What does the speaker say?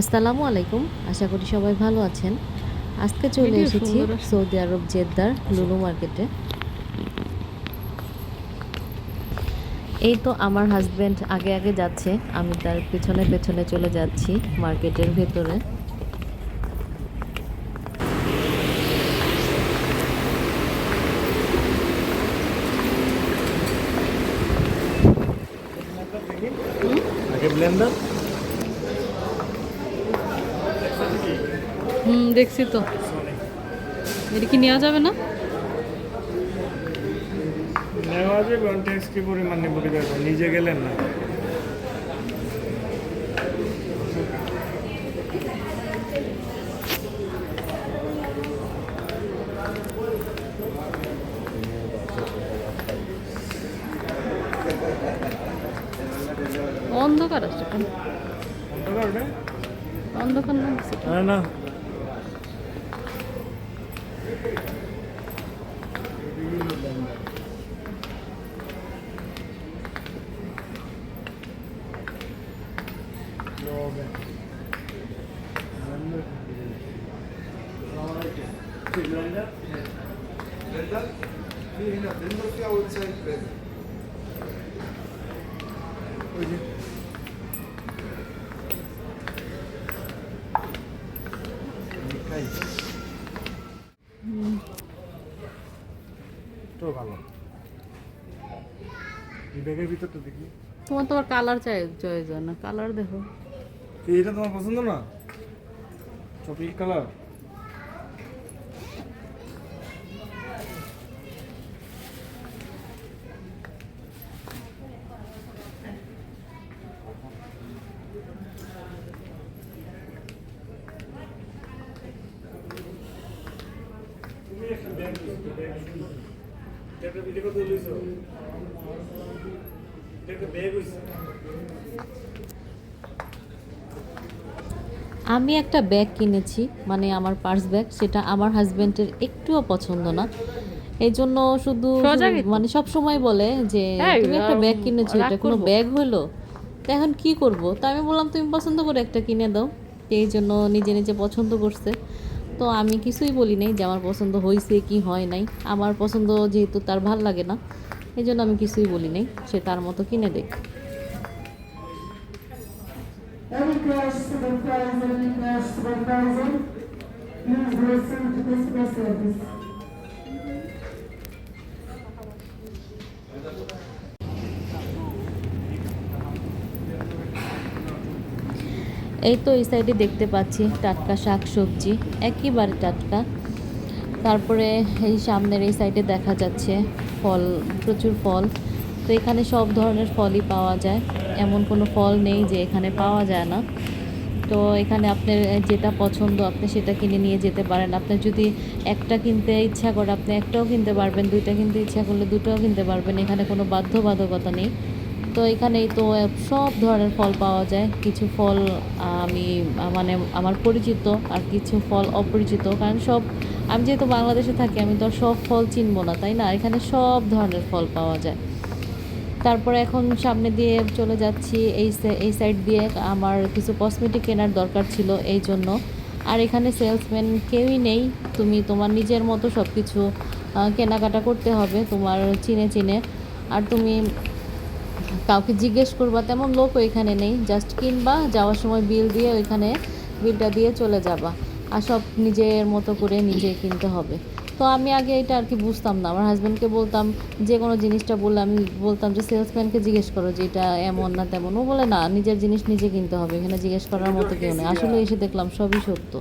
আসসালামু আলাইকুম। আশা করি সবাই ভালো আছেন। আজকে চলে এসেছি সৌদি আরব জেদ্দার লুলু মার্কেটে। এই তো আমার হাজবেন্ড আগে আগে যাচ্ছে। আমি তার পেছনে পেছনে চলে যাচ্ছি মার্কেটের ভেতরে। ব্লেন্ডার হুম দেখছি তো। এটা কি নেওয়া যাবে না? নেওয়া যাবে ট্যাক্স কি পরিমাণ নেব নিজে গেলেন না। অন্ধকার আছে অন্ধকার কোনটা করবে অন্ধকার না না। في هنا بلندر في اوت سايد بلندر তো ভালো। এই ব্যাগের ভিতরটা দেখি। তোমার তোমার কালার চাই চয়েস না কালার দেখো। এটা তোমার পছন্দ না? Chocolate colour? আমি একটা ব্যাগ কিনেছি মানে আমার পার্স ব্যাগ সেটা আমার হাজবেন্ডের একটুও পছন্দ না। এই জন্য শুধু মানে সব সময় বলে যে হ্যাঁ, তুমি একটা ব্যাগ কিনেছো এটা কোনো ব্যাগ হলো? তো এখন কি করব? তো আমি বললাম তুমি পছন্দ করে একটা কিনে দাও। এই জন্য নিজে নিজে পছন্দ করছে। তো আমি কিছুই বলি নাই যে আমার পছন্দ হয়েছে কি হয় নাই আমার পছন্দ যেহেতু তার ভালো লাগে না এই জন্য আমি কিছুই বলি নাই, সে তার মতো কিনে দেখ please listen to this message. এই তো এই সাইডে দেখতে পাচ্ছি টাটকা শাক সবজি, একেবারে টাটকা। তারপরে এই সামনের এই সাইডে দেখা যাচ্ছে ফল, প্রচুর ফল। তো এখানে সব ধরনের ফলই পাওয়া যায়। এমন কোনো ফল নেই যে এখানে পাওয়া যায় না। তো এখানে আপনার যেটা পছন্দ, আপনি সেটা কিনে নিয়ে যেতে পারেন। আপনার যদি একটা কিনতে ইচ্ছা করে, আপনি একটাও কিনতে পারবেন, দুইটা কিনতে ইচ্ছা করলে দুটোও কিনতে পারবেন। এখানে কোনো বাধ্যবাধকতা নেই। তো এখানেই তো সব ধরনের ফল পাওয়া যায়। কিছু ফল আমি মানে আমার পরিচিত আর কিছু ফল অপরিচিত। কারণ সব, আমি যেহেতু বাংলাদেশে থাকি, আমি তো সব ফল চিনবো না, তাই না? এখানে সব ধরনের ফল পাওয়া যায়। তারপরে এখন সামনে দিয়ে চলে যাচ্ছি, এই এই সাইড দিয়ে আমার কিছু কসমেটিক কেনার দরকার ছিল এই জন্য। আর এখানে সেলসম্যান কেউই নেই, তুমি তোমার নিজের মতো সব কিছু কেনাকাটা করতে হবে, তোমার চিনে চিনে। আর তুমি কাউকে জিজ্ঞেস করবা তেমন লোকও এখানে নেই। জাস্ট কিনবা যাওয়ার সময় বিল দিয়ে ওইখানে বিলটা দিয়ে চলে যাবা। আর সব নিজের মতো করে নিজে কিনতে হবে। তো আমি আগে এটা আর কি বুঝতাম না। আমার হাজব্যান্ডকে বলতাম যে কোনো জিনিসটা বললে আমি বলতাম যে সেলসম্যানকে জিজ্ঞেস করো যে এটা এমন না তেমন। ও বলে না নিজের জিনিস নিজে কিনতে হবে। এখানে জিজ্ঞেস করার মতো কেউ নেই। আসলে এসে দেখলাম সবই সত্য।